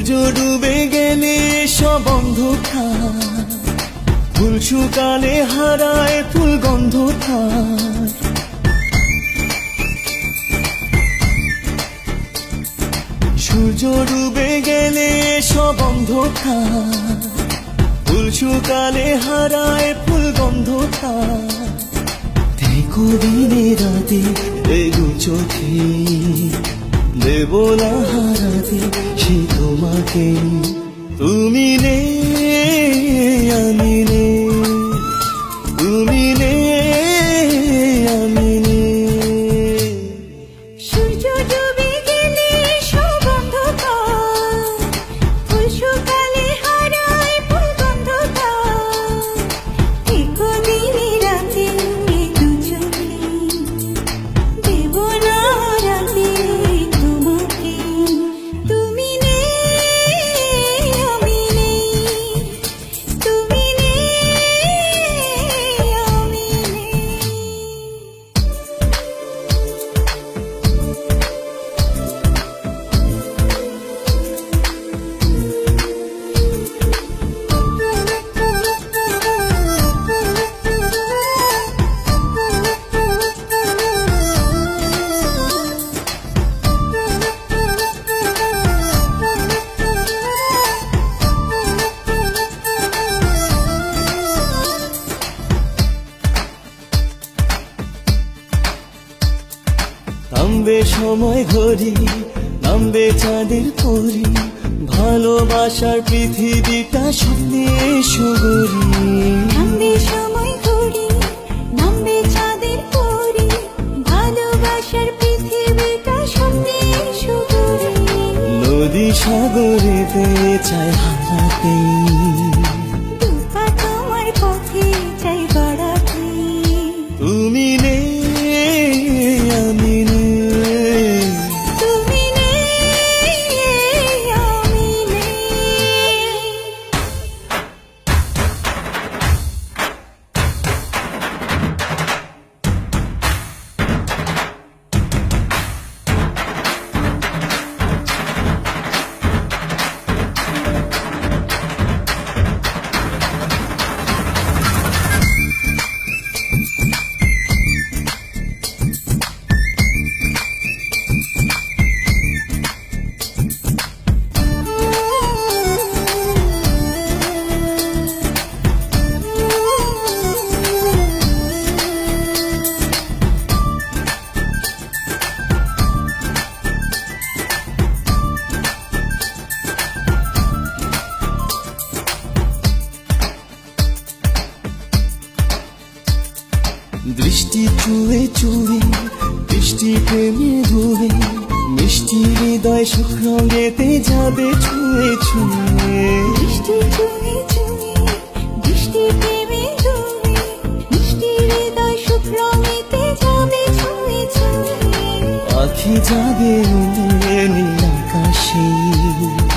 সূর্য ডুবে গেলে সব অন্ধকার। ফুল শুকালে হারায় ফুল গন্ধ সূর্য ডুবে গেলে সব অন্ধকার। ফুল শুকালে হারায় ফুল গন্ধ দেখো দিনে রাতে চোখে। দেব না হারাতে সে তোমাকে তুমি নে আমি নে। সময় ঘড়ি নামবে চাঁদের পরি ভালোবাসার পৃথিবীটা স্বপ্নে সুগরি নামবে সময় ঘড়ি নামবে চাঁদের পরি ভালোবাসার পৃথিবীটা স্বপ্নে সুদূরে নদী সাগরেতে চায় হারাতে দৃষ্টি চুয়ে চুয়ে বৃষ্টি প্রেমে ধুয়ে মিষ্টি হৃদয় সুখ রঙেতে যাবে ছুঁয়ে ছুঁয়ে। বৃষ্টি চুয়ে চুয়ে বৃষ্টি প্রেমে ডুবে মিষ্টি হৃদয় সুখ রঙেতে যাবে ছুঁয়ে ছুঁয়ে। পাখি জাগে নীল আকাশে।